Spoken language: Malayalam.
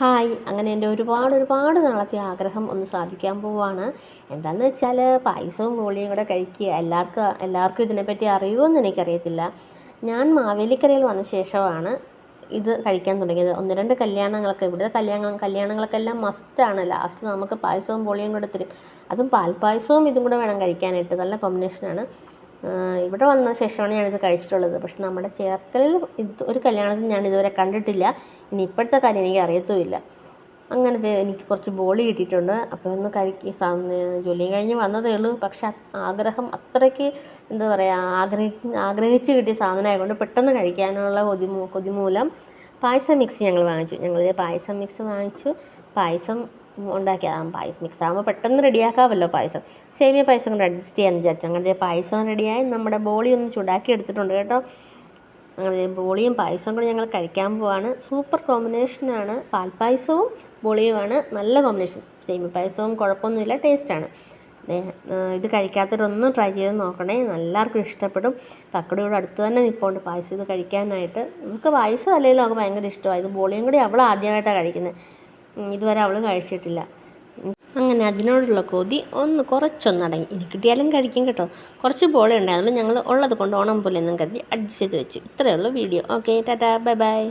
ഹായ്. അങ്ങനെ എന്റെ ഒരുപാട് ഒരുപാട് നാളത്തെ ആഗ്രഹം ഒന്ന് സാധിക്കാൻ പോവാണ്. എന്താണെന്ന് വെച്ചാൽ പായസവും ബോളിയും കൂടെ കഴിക്കുക. എല്ലാവർക്കും എല്ലാവർക്കും ഇതിനെപ്പറ്റി അറിയുമെന്ന് എനിക്കറിയത്തില്ല. ഞാൻ മാവേലിക്കരയിൽ വന്ന ശേഷമാണ് ഇത് കഴിക്കാൻ തുടങ്ങിയത്. ഒന്ന് രണ്ട് കല്യാണങ്ങളൊക്കെ. ഇവിടുത്തെ കല്യാണം കല്യാണങ്ങൾക്കെല്ലാം മസ്റ്റാണ് ലാസ്റ്റ് നമുക്ക് പായസവും ബോളിയും കൂടെ തരും. അതും പാൽപ്പായസവും ഇതും കൂടെ വേണം കഴിക്കാനായിട്ട്. നല്ല കോമ്പിനേഷനാണ് ഇവിടെ വന്ന ശേഷമാണ് ഞാനിത് കഴിച്ചിട്ടുള്ളത്. പക്ഷെ നമ്മുടെ ചേർത്തലയിൽ ഇത് ഒരു കല്യാണത്തിൽ ഞാൻ ഇതുവരെ കണ്ടിട്ടില്ല. ഇനി ഇപ്പോഴത്തെ കാര്യം എനിക്ക് അറിയത്തുമില്ല. അങ്ങനത്തെ എനിക്ക് കുറച്ച് ബോളി കിട്ടിയിട്ടുണ്ട്. അപ്പോൾ ഒന്ന് കഴിക്ക. ജോലിയും കഴിഞ്ഞ് വന്നതേ ഉള്ളൂ. പക്ഷെ ആഗ്രഹം അത്രയ്ക്ക് എന്താ പറയുക ആഗ്രഹി ആഗ്രഹിച്ച് കിട്ടിയ സാധനമായതുകൊണ്ട് പെട്ടെന്ന് കഴിക്കാനുള്ള കൊതി കൊതിമൂലം പായസം മിക്സ് ഞങ്ങൾ വാങ്ങിച്ചു. ഞങ്ങളിത് പായസം മിക്സ് വാങ്ങിച്ചു. പായസം ഉണ്ടാക്കിയതാണ് പായസം. മിക്സ് ആകുമ്പോൾ പെട്ടെന്ന് റെഡിയാക്കാമല്ലോ പായസം. സേമിയ പായസം കൊണ്ട് അഡ്ജസ്റ്റ് ചെയ്യാമെന്ന് വിചാരിച്ചു. അങ്ങനെ പായസം റെഡിയായി നമ്മുടെ ബോളി ഒന്ന് ചൂടാക്കി എടുത്തിട്ടുണ്ട് കേട്ടോ. അങ്ങനെ ബോളിയും പായസവും കൂടി ഞങ്ങൾ കഴിക്കാൻ പോവാണ്. സൂപ്പർ കോമ്പിനേഷനാണ് പാൽപ്പായസവും ബോളിയുമാണ്. നല്ല കോമ്പിനേഷൻ സേമിയ പായസവും കുഴപ്പമൊന്നുമില്ല ടേസ്റ്റാണ് ഇത് കഴിക്കാത്തവരൊന്നും ട്രൈ ചെയ്ത് നോക്കണേ. എല്ലാവർക്കും ഇഷ്ടപ്പെടും. തക്കടിയോട് അടുത്ത് തന്നെ നിൽപ്പുണ്ട് പായസം ഇത് കഴിക്കാനായിട്ട്. നമുക്ക് പായസം അല്ലെങ്കിലും അവൾക്ക് ഭയങ്കര ഇഷ്ടമാണ്. ഇത് ബോളിയും കൂടി അവൾ ആദ്യമായിട്ടാണ് കഴിക്കുന്നത്. ഇതുവരെ അവൾ കഴിച്ചിട്ടില്ല. അങ്ങനെ അതിനോടുള്ള കൊതി ഒന്ന് കുറച്ചൊന്നടങ്ങി. ഇനി കിട്ടിയാലും കഴിക്കും കേട്ടോ. കുറച്ച് പോളെ ഉണ്ടായിരുന്നു ഞങ്ങൾ ഉള്ളത് കൊണ്ട് ഓണം പോലെ എന്നും കരുതി അഡ്ജസ്റ്റ് ചെയ്ത് വെച്ചു. ഇത്രയേ ഉള്ളൂ video. Okay ta-ta. Bye bye.